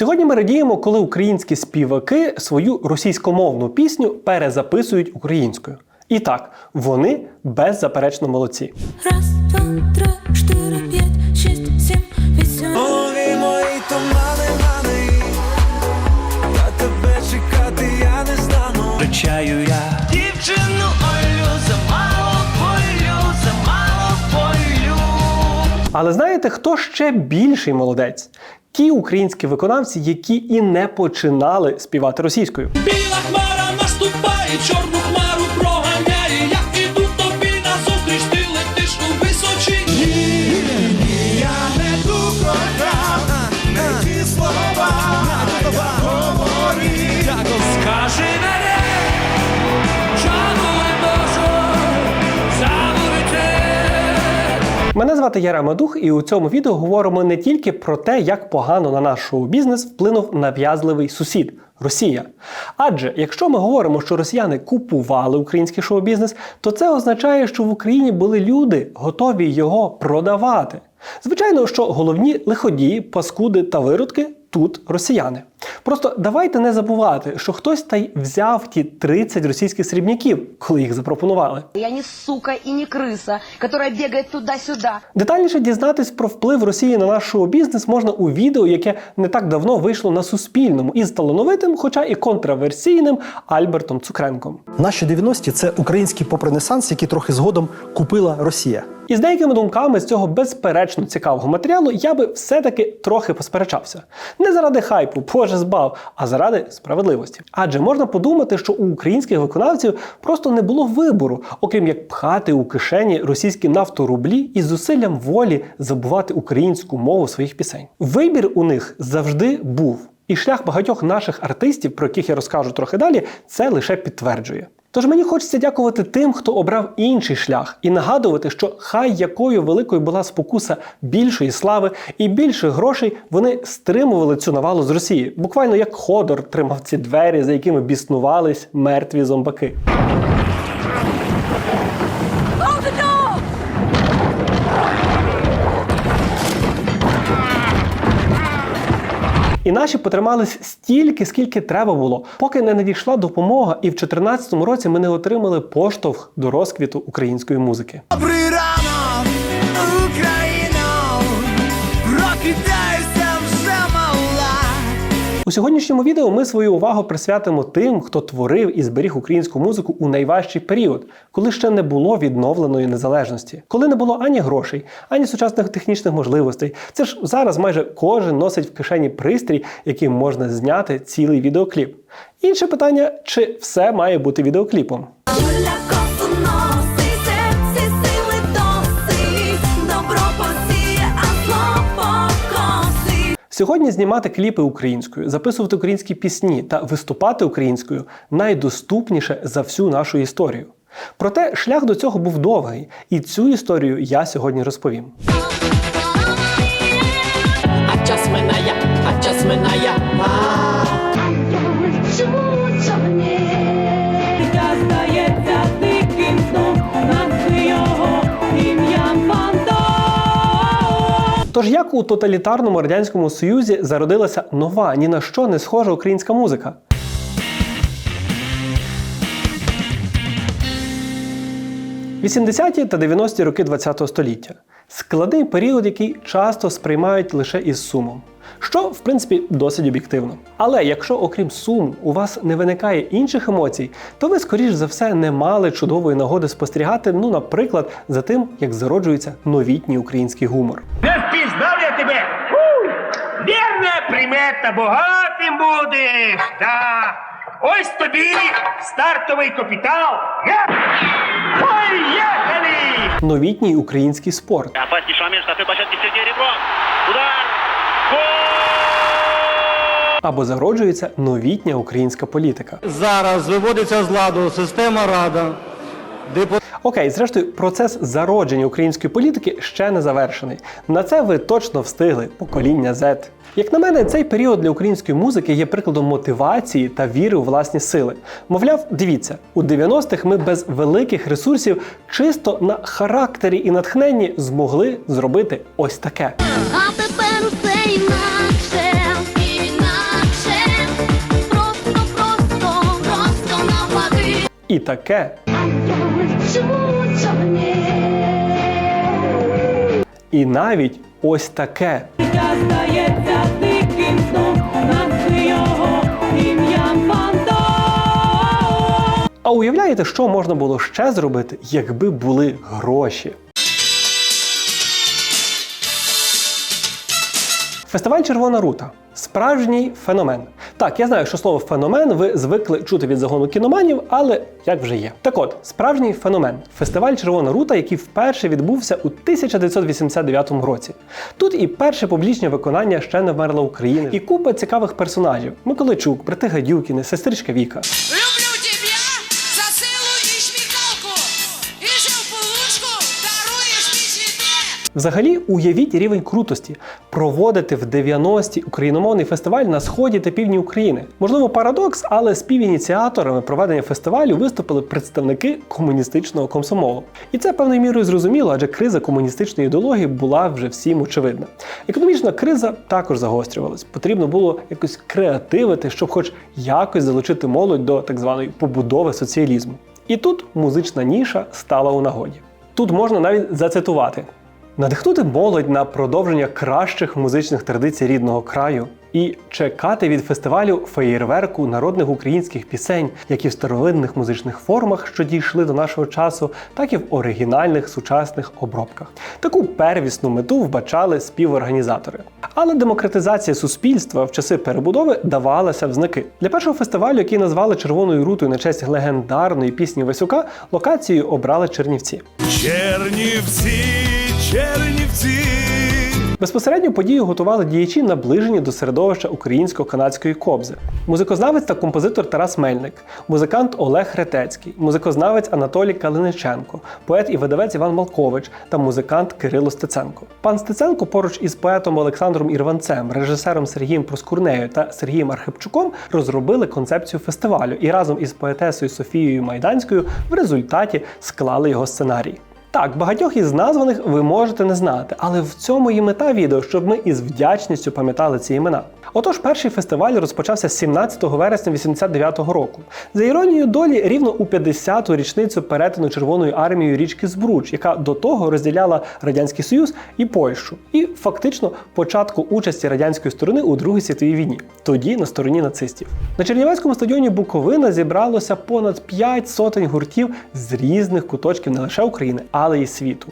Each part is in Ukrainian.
Сьогодні ми радіємо, коли українські співаки свою російськомовну пісню перезаписують українською. І так, вони беззаперечно молодці. Раз, два, три, чотири, п'ять, шість, сім, вісім. Нові мої тумани, мани, на тебе чекати я не стану. Причаю я дівчину Олю, замало полю, замало полю. Але знаєте, хто ще більший молодець? Ті українські виконавці, які і не починали співати російською. Біла хмара наступає, чорну Мене звати Яра Мадух, і у цьому відео говоримо не тільки про те, як погано на наш шоу-бізнес вплинув нав'язливий сусід Росія. Адже якщо ми говоримо, що росіяни купували український шоу-бізнес, то це означає, що в Україні були люди, готові його продавати. Звичайно, що головні лиходії, паскуди та виродки тут росіяни. Просто давайте не забувати, що хтось та й взяв ті 30 російських срібняків, коли їх запропонували. Я не сука и не крыса, которая бегает туда-сюда. Детальніше дізнатись про вплив Росії на наш шоу-бізнес можна у відео, яке не так давно вийшло на Суспільному із талановитим, хоча і контраверсійним Альбертом Цукренком. Наші 90-ті – це український поп-ренесанс, який трохи згодом купила Росія. І з деякими думками з цього безперечно цікавого матеріалу я би все-таки трохи посперечався. Не заради хайпу, боже збав, а заради справедливості. Адже можна подумати, що у українських виконавців просто не було вибору, окрім як пхати у кишені російські нафторублі і зусиллям волі забувати українську мову своїх пісень. Вибір у них завжди був. І шлях багатьох наших артистів, про яких я розкажу трохи далі, це лише підтверджує. Тож мені хочеться дякувати тим, хто обрав інший шлях, і нагадувати, що хай якою великою була спокуса більшої слави і більших грошей, вони стримували цю навалу з Росії, буквально як Ходор тримав ці двері, за якими біснувались мертві зомбаки. І наші потримались стільки, скільки треба було, поки не надійшла допомога, і в 2014 році ми не отримали поштовх до розквіту української музики. У сьогоднішньому відео ми свою увагу присвятимо тим, хто творив і зберіг українську музику у найважчий період, коли ще не було відновленої незалежності, коли не було ані грошей, ані сучасних технічних можливостей. Це ж зараз майже кожен носить в кишені пристрій, яким можна зняти цілий відеокліп. Інше питання: чи все має бути відеокліпом? Сьогодні знімати кліпи українською, записувати українські пісні та виступати українською найдоступніше за всю нашу історію. Проте шлях до цього був довгий, і цю історію я сьогодні розповім. Тож як у тоталітарному радянському союзі зародилася нова, ні на що не схожа українська музика? Вісімдесяті та 90-ті роки ХХ століття складний період, який часто сприймають лише із сумом, що в принципі досить об'єктивно. Але якщо, окрім сум, у вас не виникає інших емоцій, то ви, скоріш за все, не мали чудової нагоди спостерігати, ну, наприклад, за тим, як зароджується новітній український гумор. Не впізнав я тебе. Вірна примета, багатим будеш. Та ось тобі стартовий капітал. Я... Поїхали! Новітній український спорт. Опаснейший момент штрафной площадки Сергея Ребров. Удар. Або зароджується новітня українська політика. Зараз виводиться з ладу система рада. Окей, зрештою, процес зародження української політики ще не завершений. На це ви точно встигли покоління Z. Як на мене, цей період для української музики є прикладом мотивації та віри у власні сили. Мовляв, дивіться, у 90-х ми без великих ресурсів чисто на характері і натхненні змогли зробити ось таке. І таке. І навіть ось таке. Здається диким сном, його ім'ям фантом. А уявляєте, що можна було ще зробити, якби були гроші? Фестиваль Червона рута справжній феномен. Так, я знаю, що слово феномен ви звикли чути від загону кіноманів, але як вже є. Так от, справжній феномен фестиваль Червона рута, який вперше відбувся у 1989 році. Тут і перше публічне виконання ще не вмерла України, і купа цікавих персонажів: Миколичук, брати Гадюкіни, сестричка Віка. Взагалі, уявіть рівень крутості проводити в 90-ті україномовний фестиваль на сході та півдні України. Можливо, парадокс, але співініціаторами проведення фестивалю виступили представники комуністичного комсомолу. І це певною мірою зрозуміло, адже криза комуністичної ідеології була вже всім очевидна. Економічна криза також загострювалась. Потрібно було якось креативити, щоб хоч якось залучити молодь до так званої побудови соціалізму. І тут музична ніша стала у нагоді. Тут можна навіть зацитувати надихнути молодь на продовження кращих музичних традицій рідного краю і чекати від фестивалю феєрверку народних українських пісень, як і в старовинних музичних формах, що дійшли до нашого часу, так і в оригінальних сучасних обробках. Таку первісну мету вбачали співорганізатори. Але демократизація суспільства в часи перебудови давалася в знаки. Для першого фестивалю, який назвали Червоною рутою на честь легендарної пісні Васюка, локацію обрали Чернівці. Чернівці, Чернівці. Безпосередньо подію готували діячі, наближені до середовища українсько-канадської кобзи. Музикознавець та композитор Тарас Мельник, музикант Олег Ретецький, музикознавець Анатолій Калиниченко, поет і видавець Іван Малкович та музикант Кирило Стеценко. Пан Стеценко поруч із поетом Олександром Ірванцем, режисером Сергієм Проскурнею та Сергієм Архипчуком розробили концепцію фестивалю і разом із поетесою Софією Майданською в результаті склали його сценарій. Так, багатьох із названих ви можете не знати, але в цьому і мета відео, щоб ми із вдячністю пам'ятали ці імена. Отож, перший фестиваль розпочався 17 вересня 89-го року. За іронією долі, рівно у 50-ту річницю перетину Червоною армією річки Збруч, яка до того розділяла Радянський Союз і Польщу, і фактично початку участі радянської сторони у Другій світовій війні, тоді на стороні нацистів. На Чернівецькому стадіоні Буковина зібралося понад 5 сотень гуртів з різних куточків не лише України, але й світу.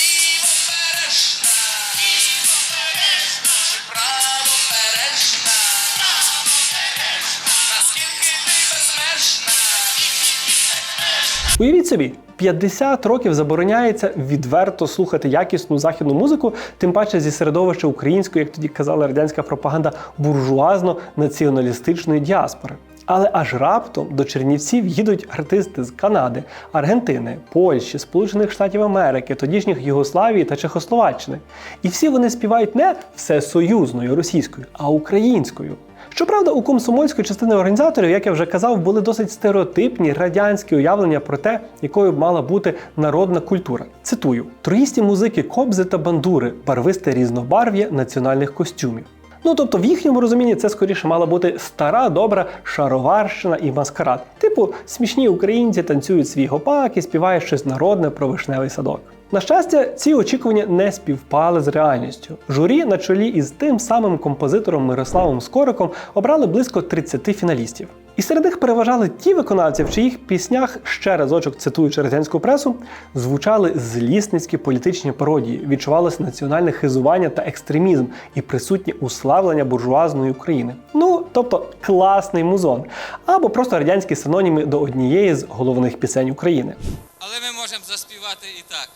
Уявіть собі, 50 років забороняється відверто слухати якісну західну музику, тим паче зі середовища української, як тоді казала радянська пропаганда, буржуазно-націоналістичної діаспори. Але аж раптом до Чернівців їдуть артисти з Канади, Аргентини, Польщі, Сполучених Штатів Америки, тодішніх Югославії та Чехословаччини. І всі вони співають не всесоюзною російською, а українською. Щоправда, у комсомольської частини організаторів, як я вже казав, були досить стереотипні радянські уявлення про те, якою б мала бути народна культура. Цитую: троїсті музики кобзи та бандури, барвисте різнобарв'я національних костюмів. Ну тобто, в їхньому розумінні це скоріше мала бути стара добра шароварщина і маскарад. Типу, смішні українці танцюють свій гопак і співають щось народне про вишневий садок. На щастя, ці очікування не співпали з реальністю. Журі на чолі із тим самим композитором Мирославом Скориком обрали близько 30 фіналістів. І серед них переважали ті виконавці, в чиїх піснях, ще разочок цитуючи радянську пресу, звучали злісницькі політичні пародії, відчувалося національне хизування та екстремізм і присутнє уславлення буржуазної України. Ну, тобто класний музон, або просто радянські синоніми до однієї з головних пісень України. Але ми можемо заспівати і так.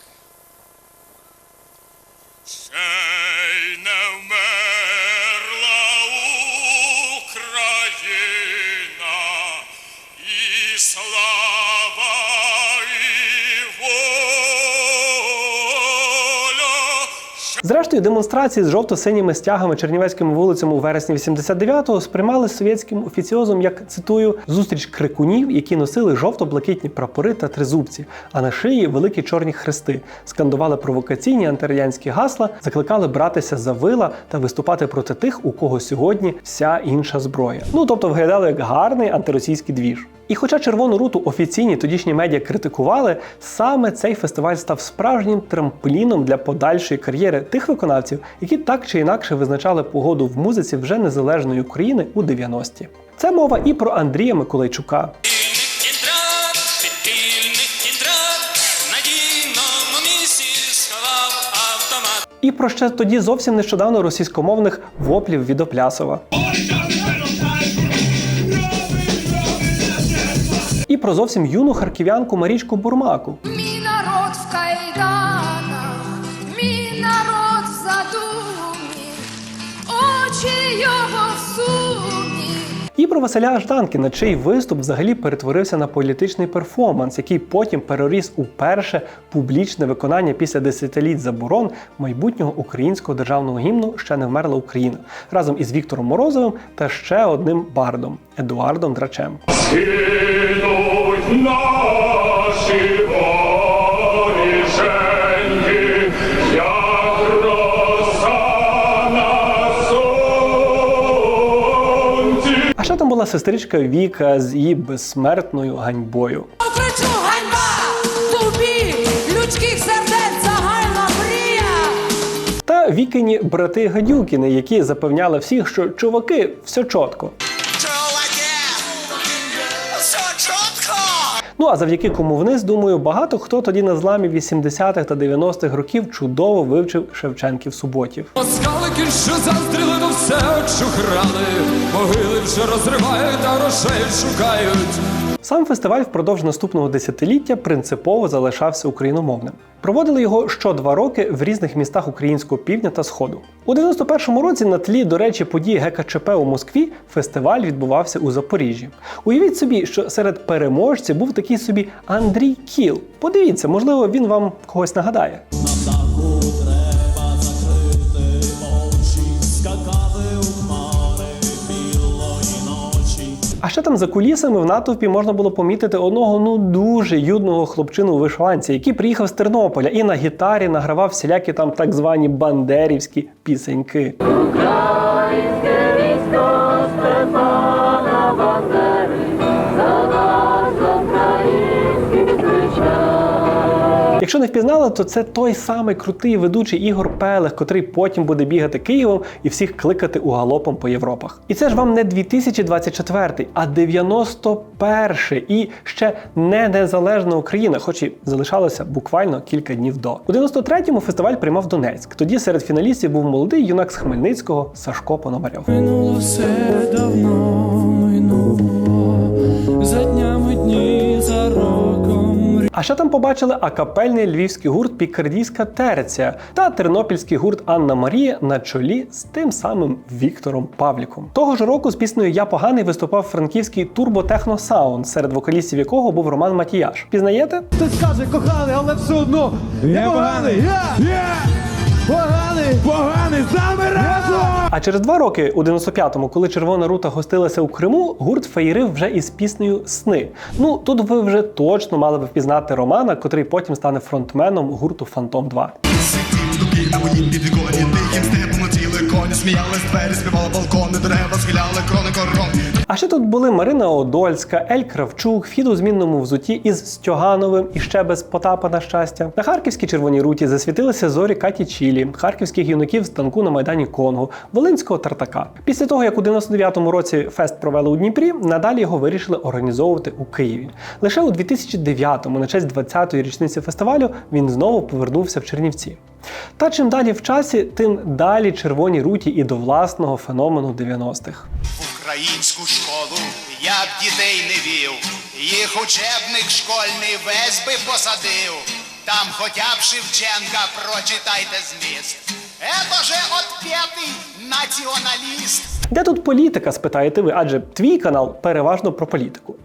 Ще й Зрештою, демонстрації з жовто-синіми стягами чернівецькими вулицями у вересні 89-го сприймали совєтським офіціозом як цитую зустріч крикунів, які носили жовто-блакитні прапори та тризубці, а на шиї великі чорні хрести, скандували провокаційні антирадянські гасла, закликали братися за вила та виступати проти тих, у кого сьогодні вся інша зброя. Ну тобто виглядали як гарний антиросійський двіж. І хоча червону руту офіційні тодішні медіа критикували, саме цей фестиваль став справжнім трампліном для подальшої кар'єри тих виконавців, які так чи інакше визначали погоду в музиці вже незалежної України у 90-ті. Це мова і про Андрія Миколайчука, і про ще тоді зовсім нещодавно російськомовних воплів від Оплясова. І про зовсім юну харків'янку Марічку Бурмаку. Мій народ в кайданах, мій народ в задумі, очі його. І про Василя Жданкіна, чий виступ взагалі перетворився на політичний перформанс, який потім переріс у перше публічне виконання після десятиліть заборон майбутнього українського державного гімну Ще не вмерла Україна разом із Віктором Морозовим та ще одним бардом Едуардом Драчем. Наші була сестричка Віка з її безсмертною ганьбою. Кричу ганьба! Тобі людських сердець загальна мрія! Та вікині брати Гадюкіни, які запевняли всіх, що чуваки, все чітко. Ну а завдяки кому вниз, думаю, багато хто тоді на зламі 80-х та 90-х років чудово вивчив Шевченків суботів. Оскалики що застріли, то все очухрали, могили вже розривають, а грошей шукають. Сам фестиваль впродовж наступного десятиліття принципово залишався україномовним. Проводили його що два роки в різних містах українського півдня та сходу. У 91-му році на тлі, до речі, події ГКЧП у Москві фестиваль відбувався у Запоріжжі. Уявіть собі, що серед переможців був такий собі Андрій Кіл. Подивіться, можливо, він вам когось нагадає. А ще там за кулісами в натовпі можна було помітити одного ну дуже юдного хлопчину у який приїхав з Тернополя і на гітарі награвав всілякі там так звані бандерівські пісеньки. Якщо не впізнали, то це той самий крутий ведучий Ігор Пелех, котрий потім буде бігати Києвом і всіх кликати у галопом по Європах. І це ж вам не 2024, а 91 і ще не незалежна Україна, хоч і залишалося буквально кілька днів до. У 93-му фестиваль приймав Донецьк. Тоді серед фіналістів був молодий юнак з Хмельницького Сашко Пономарьов. Минуло все давно, минуло, А ще там побачили акапельний львівський гурт Пікардійська терція та тернопільський гурт Анна Марія на чолі з тим самим Віктором Павліком. Того ж року з піснею Я поганий виступав франківський турботехно саунд, серед вокалістів якого був Роман Матіяш. Пізнаєте? Хтось каже коханий, але все одно я поганий. Я, я поганий, поганий, нами разом! А через два роки, у 95-му, коли Червона рута гостилася у Криму, гурт феєрив вже із піснею Сни. Ну тут ви вже точно мали б впізнати Романа, котрий потім стане фронтменом гурту Фантом 2. Дуки на моїм коні, сміялись двері, співали балкони, дерева схиляли крони корон. А ще тут були Марина Одольська, Ель Кравчук, Фід у змінному взуті із Стьогановим і ще без Потапа на щастя. На харківській червоній руті засвітилися зорі Каті Чілі, харківських юнаків з танку на майдані Конго, Волинського Тартака. Після того, як у 99-му році фест провели у Дніпрі, надалі його вирішили організовувати у Києві. Лише у 2009-му, на честь 20-ї річниці фестивалю, він знову повернувся в Чернівці. Та чим далі в часі, тим далі червоній руті і до власного феномену 90-х. Українську школу я б дітей не вів, їх учебник школьний весь би посадив. Там хоча б Шевченка прочитайте зміст. Ето же от п'ятий націоналіст. Де тут політика, спитаєте ви? Адже твій канал переважно про політику.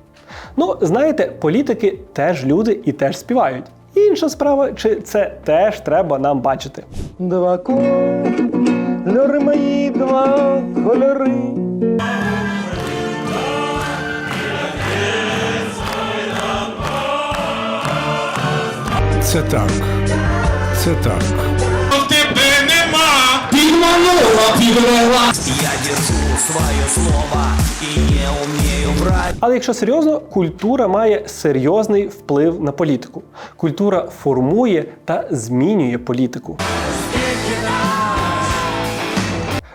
Ну, знаєте, політики теж люди і теж співають. Інша справа, чи це теж треба нам бачити. Два кольори мої, два кольори. Це так. Це так. тебе нема! Підманула, підвела! Я держу свое слово и не умею Але якщо серйозно, культура має серйозний вплив на політику. Культура формує та змінює політику.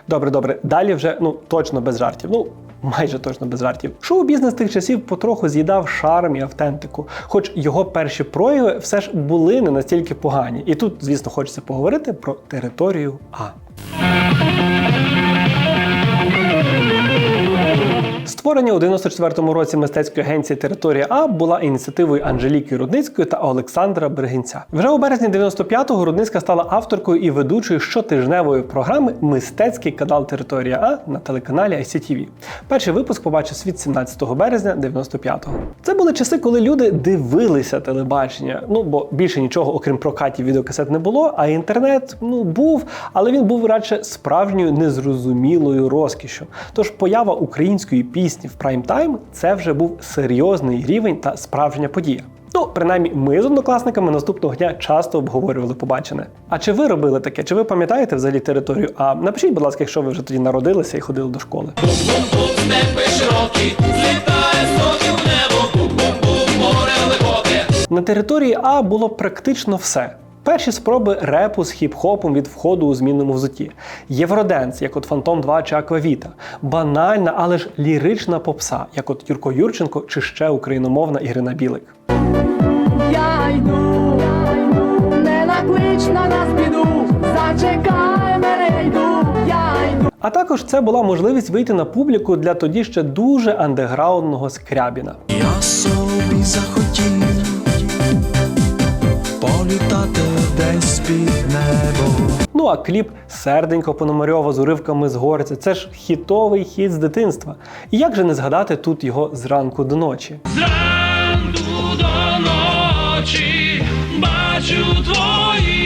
Добре, добре. Далі вже ну точно без жартів. Ну майже точно без жартів. Шоу-бізнес тих часів потроху з'їдав шарм і автентику, хоч його перші прояви все ж були не настільки погані. І тут, звісно, хочеться поговорити про територію А. Створення у 94-му році мистецької агенції Територія А була ініціативою Анжеліки Рудницької та Олександра Бергінця. Вже у березні 95-го Рудницька стала авторкою і ведучою щотижневої програми Мистецький канал Територія А на телеканалі ICTV. Перший випуск побачив світ 17 березня 95-го. Це були часи, коли люди дивилися телебачення. Ну бо більше нічого, окрім прокатів відеокасет, не було. А інтернет ну був, але він був радше справжньою незрозумілою розкішю. Тож поява української пісні в прайм-тайм це вже був серйозний рівень та справжня подія. Ну, принаймні, ми з однокласниками наступного дня часто обговорювали побачене. А чи ви робили таке? Чи ви пам'ятаєте взагалі територію? А напишіть, будь ласка, якщо ви вже тоді народилися і ходили до школи. На території А було практично все. Перші спроби репу з хіп-хопом від входу у змінному взутті, євроденс, як от Фантом 2 чи Аквавіта, банальна, але ж лірична попса, як от Юрко Юрченко чи ще україномовна Ірина Білик. Я йду, не наклич на нас біду, зачекай мене йду, я йду. А також це була можливість вийти на публіку для тоді ще дуже андеграундного скрябіна. Я собі захотів політати десь під небо. Ну а кліп Серденько Пономарьова з уривками з горця це ж хітовий хіт з дитинства. І як же не згадати тут його зранку до ночі? Зранку до ночі бачу твої.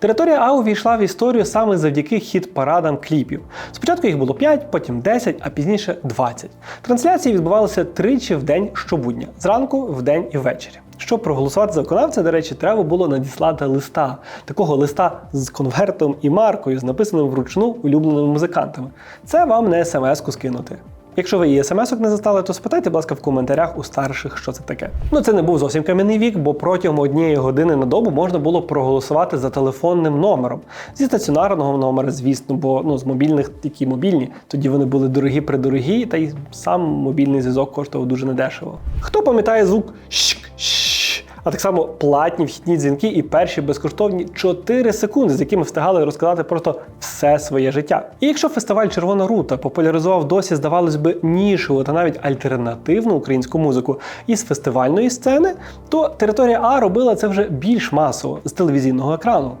Територія А увійшла в історію саме завдяки хіт-парадам кліпів. Спочатку їх було 5, потім 10, а пізніше 20. Трансляції відбувалися тричі в день щобудня зранку, вдень і ввечері. Щоб проголосувати за виконавця, до речі, треба було надіслати листа, такого листа з конвертом і маркою, з написаним вручну улюбленими музикантами. Це вам не смс-ку скинути. Якщо ви і смс-ок не застали, то спитайте, будь ласка, в коментарях у старших, що це таке. Ну це не був зовсім кам'яний вік, бо протягом однієї години на добу можна було проголосувати за телефонним номером. Зі стаціонарного номера, звісно, бо ну з мобільних, які мобільні, тоді вони були дорогі придорогі, та й сам мобільний зв'язок коштував дуже недешево. Хто пам'ятає звук щк, щ, а так само платні вхідні дзвінки і перші безкоштовні 4 секунди, з якими встигали розказати просто все своє життя. І якщо фестиваль Червона рута популяризував досі, здавалось би, нішеву та навіть альтернативну українську музику із фестивальної сцени, то територія А робила це вже більш масово з телевізійного екрану.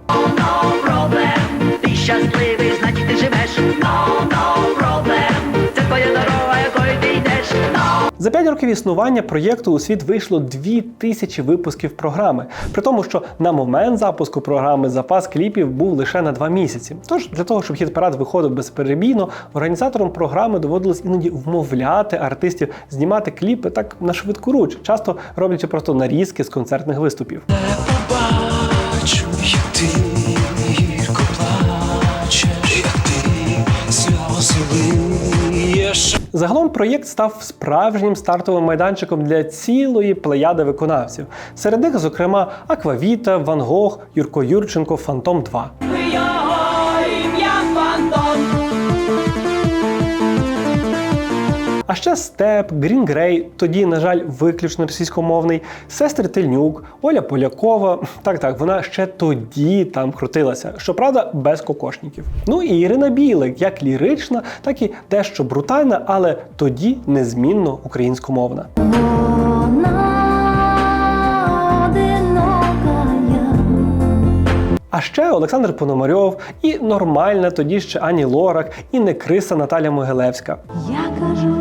Ти щасливий, значить ти живеш. No, no problem. Це твоя дорога, За 5 років існування проєкту у світ вийшло 2000 випусків програми, при тому, що на момент запуску програми запас кліпів був лише на 2 місяці. Тож для того, щоб хіт-парад виходив безперебійно, організаторам програми доводилось іноді вмовляти артистів знімати кліпи так на швидку руч, часто роблячи просто нарізки з концертних виступів. Бачу, як ти гірко плачеш, як ти сльози лиєш. Загалом проєкт став справжнім стартовим майданчиком для цілої плеяди виконавців. Серед них, зокрема, Аквавіта, Ван Гог, Юрко Юрченко, Фантом 2. А ще Степ, Грін Грей, тоді, на жаль, виключно російськомовний, сестри Тельнюк, Оля Полякова. Так, так, вона ще тоді там крутилася. Щоправда, без кокошників. Ну і Ірина Білик, як лірична, так і дещо брутальна, але тоді незмінно українськомовна. А ще Олександр Пономарьов і нормальна тоді ще Ані Лорак, і не криса Наталя Могилевська. Я кажу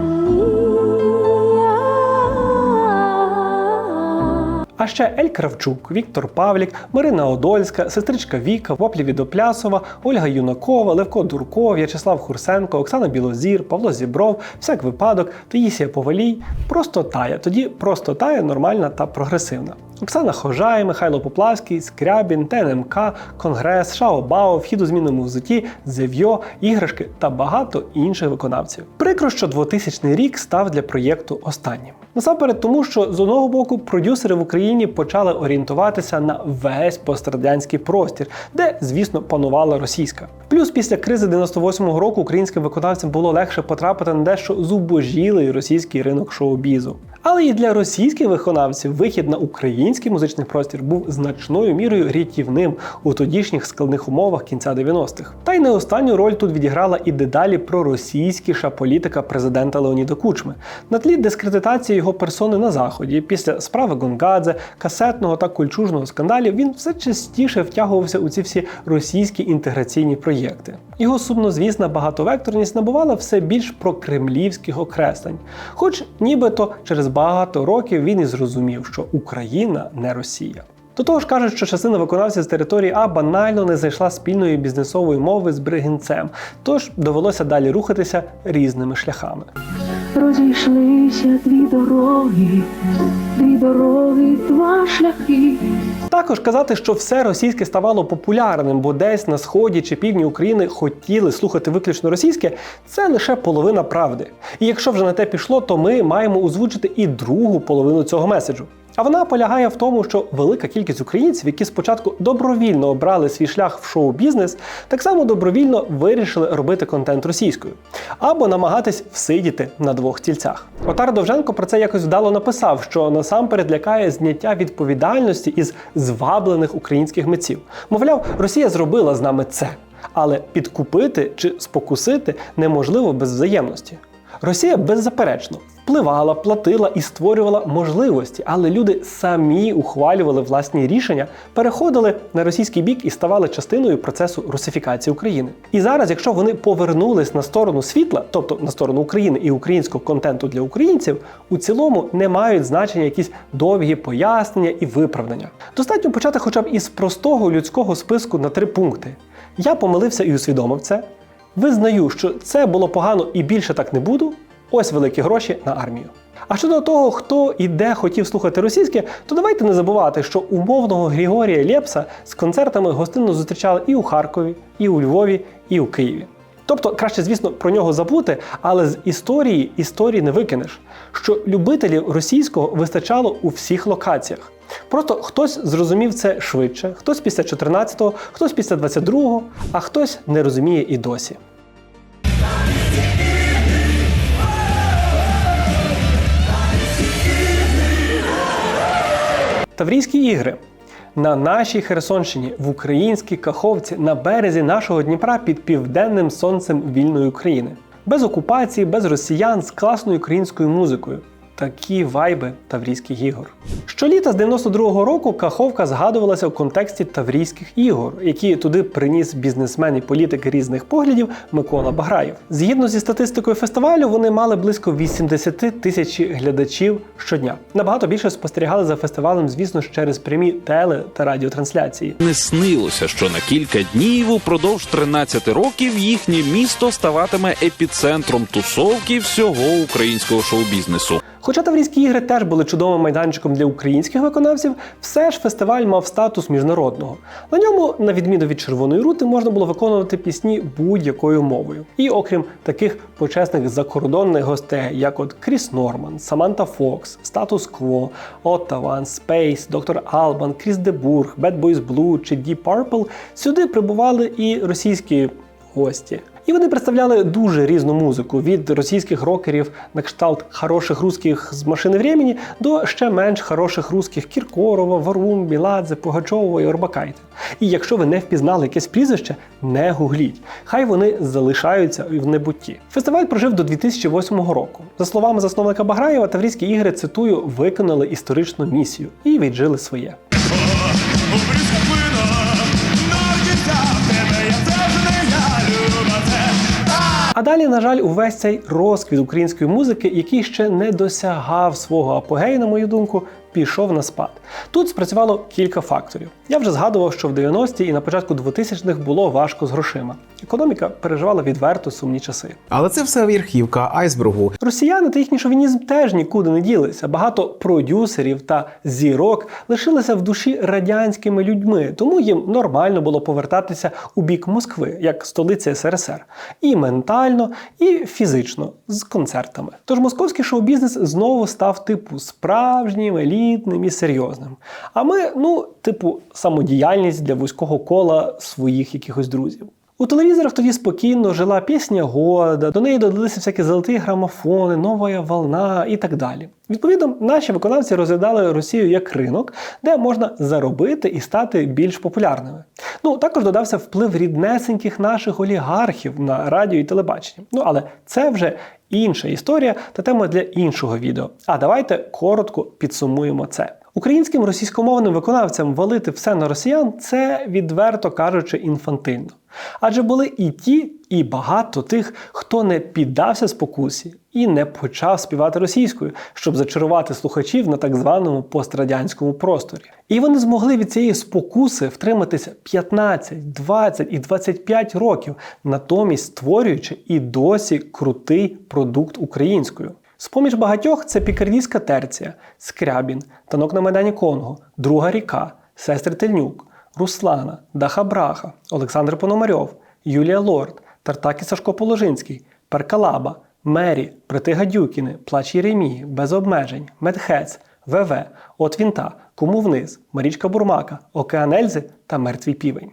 Ще Ель Кравчук, Віктор Павлік, Марина Одольська, сестричка Віка, Воплі Відоплясова, Ольга Юнакова, Левко Дурков, В'ячеслав Хурсенко, Оксана Білозір, Павло Зібров, всяк випадок, Таїсія Повалій. Просто тая. Тоді просто тая нормальна та прогресивна. Оксана Хожай, Михайло Поплавський, Скрябін, ТНМК, Конгрес, Шаобао, Вхід у змінному взуті, Зев'йо, іграшки та багато інших виконавців. Прикро, що 2000 рік став для проєкту останнім. Насамперед, тому що з одного боку продюсери в Україні почали орієнтуватися на весь пострадянський простір, де, звісно, панувала російська. Плюс після кризи 98-го року українським виконавцям було легше потрапити на дещо зубожілий російський ринок шоу-бізу. Але і для російських виконавців вихід на український музичний простір був значною мірою рятівним у тодішніх складних умовах кінця 90-х. Та й не останню роль тут відіграла і дедалі проросійськіша політика президента Леоніда Кучми на тлі дискредитації його персони на заході. Після справи Гонгадзе, касетного та кульчужного скандалів він все частіше втягувався у ці всі російські інтеграційні проєкти. Його сумнозвісна багатовекторність набувала все більш прокремлівських окреслень, хоч нібито через багато років він і зрозумів, що Україна не Росія. До того ж кажуть, що частина виконавців з території А банально не знайшла спільної бізнесової мови з бригінцем, тож довелося далі рухатися різними шляхами. Розійшлися дві дороги, дві дороги, два шляхи. Також казати, що все російське ставало популярним, бо десь на сході чи півдні України хотіли слухати виключно російське, це лише половина правди. І якщо вже на те пішло, то ми маємо озвучити і другу половину цього меседжу. А вона полягає в тому, що велика кількість українців, які спочатку добровільно обрали свій шлях в шоу-бізнес, так само добровільно вирішили робити контент російською або намагатись всидіти на двох стільцях. Отар Довженко про це якось вдало написав, що насамперед лякає зняття відповідальності із зваблених українських митців. Мовляв, Росія зробила з нами це, але підкупити чи спокусити неможливо без взаємності. Росія беззаперечно впливала, платила і створювала можливості, але люди самі ухвалювали власні рішення, переходили на російський бік і ставали частиною процесу русифікації України. І зараз, якщо вони повернулись на сторону світла, тобто на сторону України і українського контенту для українців, у цілому не мають значення якісь довгі пояснення і виправдання. Достатньо почати хоча б із простого людського списку на три пункти. Я помилився і усвідомив це. Визнаю, що це було погано і більше так не буду. Ось великі гроші на армію. А щодо того, хто і де хотів слухати російське, то давайте не забувати, що умовного Григорія Лєпса з концертами гостинно зустрічали і у Харкові, і у Львові, і у Києві. Тобто, краще, звісно, про нього забути, але з історії історії не викинеш, що любителів російського вистачало у всіх локаціях. Просто хтось зрозумів це швидше, хтось після 14-го, хтось після 22-го, а хтось не розуміє і досі. Таврійські ігри. На нашій Херсонщині, в українській Каховці, на березі нашого Дніпра під південним сонцем вільної України. Без окупації, без росіян, з класною українською музикою. Такі вайби Таврійських ігор. Щоліта з 92-го року Каховка згадувалася в контексті Таврійських ігор, які туди приніс бізнесмен і політик різних поглядів Микола Баграєв. Згідно зі статистикою фестивалю, вони мали близько 80 тисяч глядачів щодня. Набагато більше спостерігали за фестивалем, звісно через прямі теле та радіотрансляції. Не снилося, що на кілька днів упродовж 13 років їхнє місто ставатиме епіцентром тусовки всього українського шоу-бізнесу. Хоча Таврійські ігри теж були чудовим майданчиком для українських виконавців, все ж фестиваль мав статус міжнародного. На ньому, на відміну від червоної рути, можна було виконувати пісні будь-якою мовою. І окрім таких почесних закордонних гостей, як от Кріс Норман, Саманта Фокс, Статус Кво, Оттаван, Спейс, Доктор Албан, Кріс Дебург, Bad Boys Blue чи Deep Purple, сюди прибували і російські гості. І вони представляли дуже різну музику від російських рокерів на кшталт хороших русських з машини времени до ще менш хороших русських Кіркорова, Варум, Біладзе, Пугачова і Орбакайте. І якщо ви не впізнали якесь прізвище, не гугліть. Хай вони залишаються в небутті. Фестиваль прожив до 2008 року. За словами засновника Баграєва, Таврійські ігри цитую виконали історичну місію і віджили своє. А далі, на жаль, увесь цей розквіт української музики, який ще не досягав свого апогею, на мою думку, пішов на спад. Тут спрацювало кілька факторів. Я вже згадував, що в 90-ті і на початку 2000-х було важко з грошима. Економіка переживала відверто сумні часи. Але це все верхівка айсбергу. Росіяни та їхній шовінізм теж нікуди не ділися. Багато продюсерів та зірок лишилися в душі радянськими людьми, тому їм нормально було повертатися у бік Москви, як столиці СРСР, і ментально, і фізично з концертами. Тож московський шоу-бізнес знову став типу справжнім, елітним і серйозним. А ми, ну, типу, самодіяльність для вузького кола своїх якихось друзів. У телевізорах тоді спокійно жила пісня Года, до неї додалися всякі золоті грамофони, нова волна і так далі. Відповідно, наші виконавці розглядали Росію як ринок, де можна заробити і стати більш популярними. Ну також додався вплив ріднесеньких наших олігархів на радіо і телебаченні. Ну але це вже інша історія та тема для іншого відео. А давайте коротко підсумуємо це. Українським російськомовним виконавцям валити все на росіян це відверто кажучи інфантильно. Адже були і ті, і багато тих, хто не піддався спокусі і не почав співати російською, щоб зачарувати слухачів на так званому пострадянському просторі. І вони змогли від цієї спокуси втриматися 15, 20 і 25 років, натомість створюючи і досі крутий продукт українською. З-поміж багатьох це пікардійська терція, Скрябін, танок на Майдані Конго, Друга ріка, сестри Тельнюк, Руслана, Даха Браха, Олександр Пономарьов, Юлія Лорд, Тартакі Сашко Положинський, Перкалаба, Мері, Прити Гадюкіни, Плач Єремії, Без обмежень, Медхец, ВВ, От Вінта, Кому вниз, Марічка Бурмака, Океан Ельзи та Мертвий півень.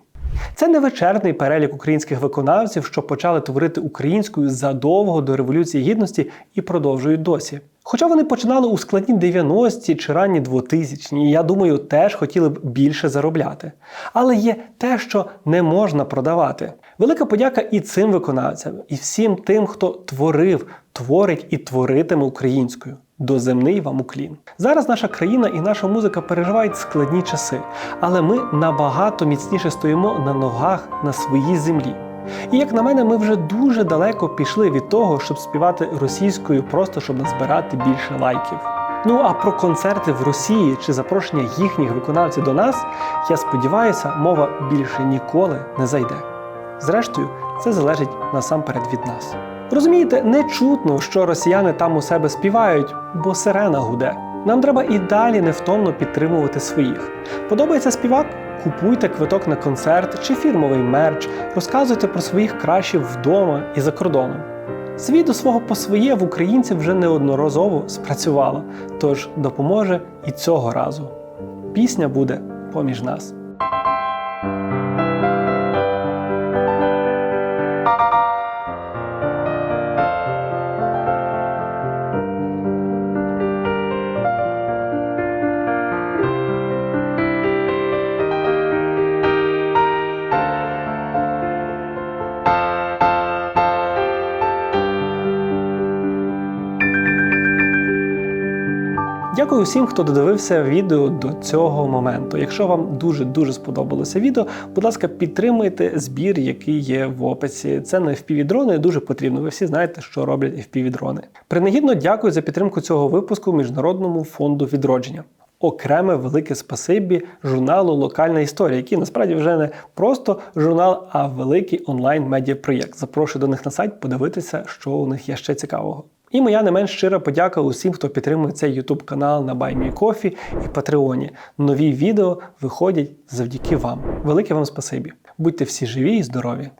Це не вичерпний перелік українських виконавців, що почали творити українською задовго до Революції Гідності і продовжують досі. Хоча вони починали у складні 90-ті чи ранні 2000-ті, і я думаю, теж хотіли б більше заробляти. Але є те, що не можна продавати. Велика подяка і цим виконавцям, і всім тим, хто творив, творить і творитиме українською. Доземний вам уклін. Зараз наша країна і наша музика переживають складні часи, але ми набагато міцніше стоїмо на ногах на своїй землі. І як на мене, ми вже дуже далеко пішли від того, щоб співати російською, просто щоб назбирати більше лайків. Ну а про концерти в Росії чи запрошення їхніх виконавців до нас, я сподіваюся, мова більше ніколи не зайде. Зрештою, це залежить насамперед від нас. Розумієте, не чутно, що росіяни там у себе співають, бо сирена гуде. Нам треба і далі невтомно підтримувати своїх. Подобається співак? Купуйте квиток на концерт чи фірмовий мерч, розказуйте про своїх кращих вдома і за кордоном. Свій до свого по своє в українців вже неодноразово спрацювало, тож допоможе і цього разу. Пісня буде поміж нас. Дякую всім, хто додивився відео до цього моменту. Якщо вам дуже дуже сподобалося відео, будь ласка, підтримуйте збір, який є в описі. Це на FPV-дрони дуже потрібно. Ви всі знаєте, що роблять FPV-дрони. Принагідно дякую за підтримку цього випуску Міжнародному фонду відродження. Окреме велике спасибі журналу Локальна історія, який насправді вже не просто журнал, а великий онлайн-медіапроєкт. Запрошую до них на сайт подивитися, що у них є ще цікавого. І моя не менш щира подяка усім, хто підтримує цей YouTube канал на BuyMeCoffee і Патреоні. Нові відео виходять завдяки вам. Велике вам спасибі. Будьте всі живі і здорові!